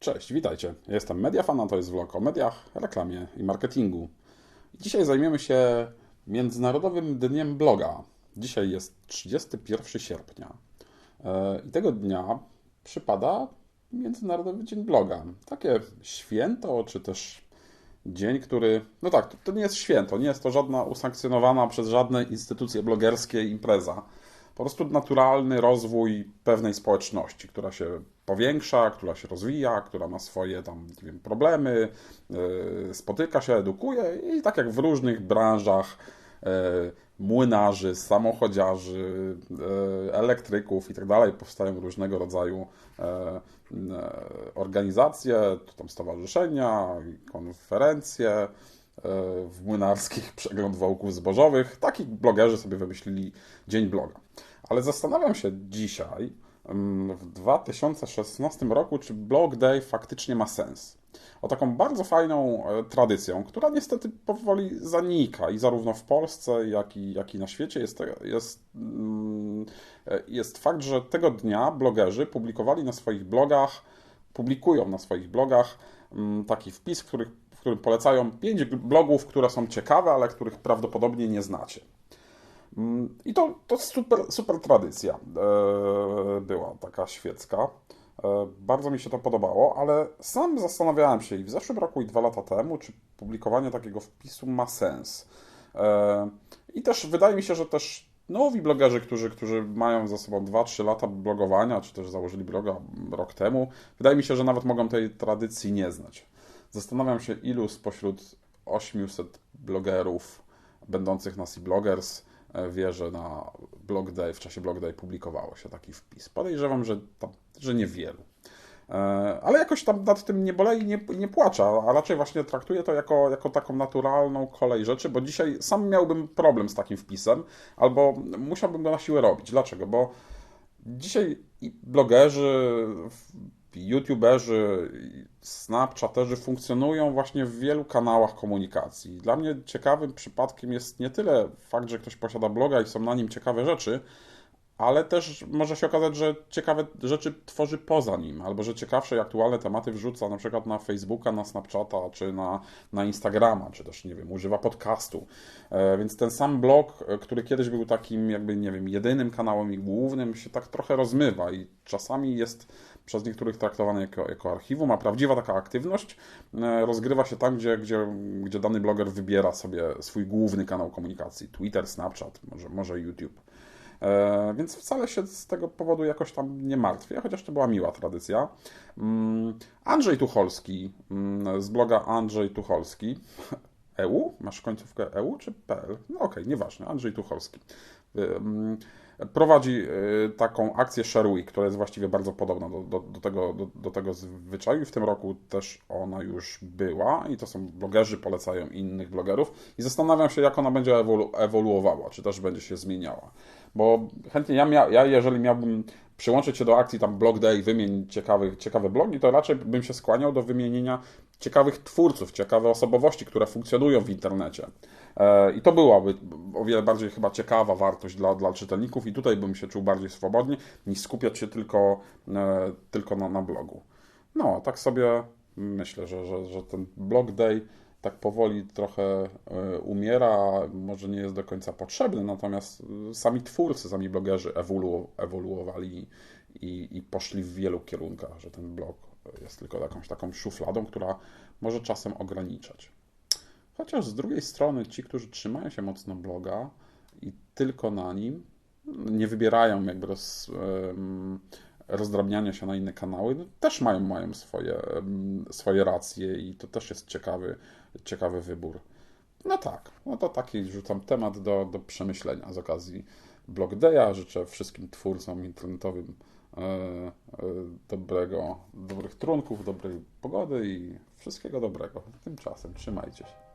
Cześć, witajcie. Jestem Mediafan, to jest vlog o mediach, reklamie i marketingu. Dzisiaj zajmiemy się Międzynarodowym Dniem Bloga. Dzisiaj jest 31 sierpnia e, i tego dnia przypada Międzynarodowy Dzień Bloga. Takie święto, czy też dzień, który... No tak, to nie jest święto, nie jest to żadna usankcjonowana przez żadne instytucje blogerskie impreza po prostu naturalny rozwój pewnej społeczności, która się powiększa, która się rozwija, która ma swoje tam wiem, problemy, yy, spotyka się, edukuje i tak jak w różnych branżach yy, młynarzy, samochodziarzy, yy, elektryków i tak powstają różnego rodzaju organizacje, tam stowarzyszenia, konferencje, w młynarskich przegląd wałków zbożowych. Taki blogerzy sobie wymyślili Dzień Bloga. Ale zastanawiam się dzisiaj, mm, w 2016 roku, czy Blog Day faktycznie ma sens. O taką bardzo fajną e, tradycją, która niestety powoli zanika i zarówno w Polsce, jak i, jak i na świecie jest, jest, mm, e, jest fakt, że tego dnia blogerzy publikowali na swoich blogach, publikują na swoich blogach mm, taki wpis, w, których, w którym polecają pięć blogów, które są ciekawe, ale których prawdopodobnie nie znacie. Mm, I to, to super, super tradycja e, była, taka świecka. E, bardzo mi się to podobało, ale sam zastanawiałem się i w zeszłym roku, i dwa lata temu, czy publikowanie takiego wpisu ma sens. E, I też wydaje mi się, że też nowi blogerzy, którzy, którzy mają za sobą 2-3 lata blogowania, czy też założyli bloga rok temu, wydaje mi się, że nawet mogą tej tradycji nie znać. Zastanawiam się, ilu spośród 800 blogerów będących na C-Bloggers E, wie, że na Blog Day, w czasie Blog Day publikowało się taki wpis. Podejrzewam, że, tam, że niewielu. E, ale jakoś tam nad tym nie bolei, nie, nie płaczę, a raczej właśnie traktuję to jako, jako taką naturalną kolej rzeczy, bo dzisiaj sam miałbym problem z takim wpisem, albo musiałbym go na siłę robić. Dlaczego? Bo dzisiaj blogerzy, youtuberzy, snapchatterzy funkcjonują właśnie w wielu kanałach komunikacji. Dla mnie ciekawym przypadkiem jest nie tyle fakt, że ktoś posiada bloga i są na nim ciekawe rzeczy, ale też może się okazać, że ciekawe rzeczy tworzy poza nim, albo że ciekawsze i aktualne tematy wrzuca na przykład na Facebooka, na Snapchata, czy na, na Instagrama, czy też, nie wiem, używa podcastu. E, więc ten sam blog, e, który kiedyś był takim jakby, nie wiem, jedynym kanałem i głównym, się tak trochę rozmywa i czasami jest przez niektórych traktowany jako, jako archiwum, a prawdziwa taka aktywność e, rozgrywa się tam, gdzie, gdzie, gdzie dany bloger wybiera sobie swój główny kanał komunikacji, Twitter, Snapchat, może, może YouTube. E, więc wcale się z tego powodu jakoś tam nie martwię, chociaż to była miła tradycja. Mm, Andrzej Tucholski mm, z bloga Andrzej Tucholski. EU? Masz końcówkę EU czy PL? No okej, okay, nieważne. Andrzej Tucholski. Mm, prowadzi taką akcję Share Week, która jest właściwie bardzo podobna do, do, do, tego, do, do tego zwyczaju. W tym roku też ona już była i to są blogerzy, polecają innych blogerów i zastanawiam się, jak ona będzie ewolu ewoluowała, czy też będzie się zmieniała. Bo chętnie ja, mia, ja jeżeli miałbym przyłączyć się do akcji tam Blog Day i wymienić ciekawe, ciekawe blogi, to raczej bym się skłaniał do wymienienia ciekawych twórców, ciekawe osobowości, które funkcjonują w internecie. E, I to byłaby o wiele bardziej chyba ciekawa wartość dla, dla czytelników i tutaj bym się czuł bardziej swobodnie, niż skupiać się tylko, e, tylko na, na blogu. No, tak sobie myślę, że, że, że ten Blog Day tak powoli trochę e, umiera, może nie jest do końca potrzebny, natomiast e, sami twórcy, sami blogerzy ewolu, ewoluowali i, i poszli w wielu kierunkach, że ten blog jest tylko jakąś taką szufladą, która może czasem ograniczać. Chociaż z drugiej strony ci, którzy trzymają się mocno bloga i tylko na nim, nie wybierają jakby roz, rozdrabniania się na inne kanały, no też mają, mają swoje, swoje racje i to też jest ciekawy, ciekawy wybór. No tak, no to taki rzucam temat do, do przemyślenia z okazji Blog Day'a. Życzę wszystkim twórcom internetowym e, e, dobrego, dobrych trunków, dobrej pogody i wszystkiego dobrego. Tymczasem trzymajcie się.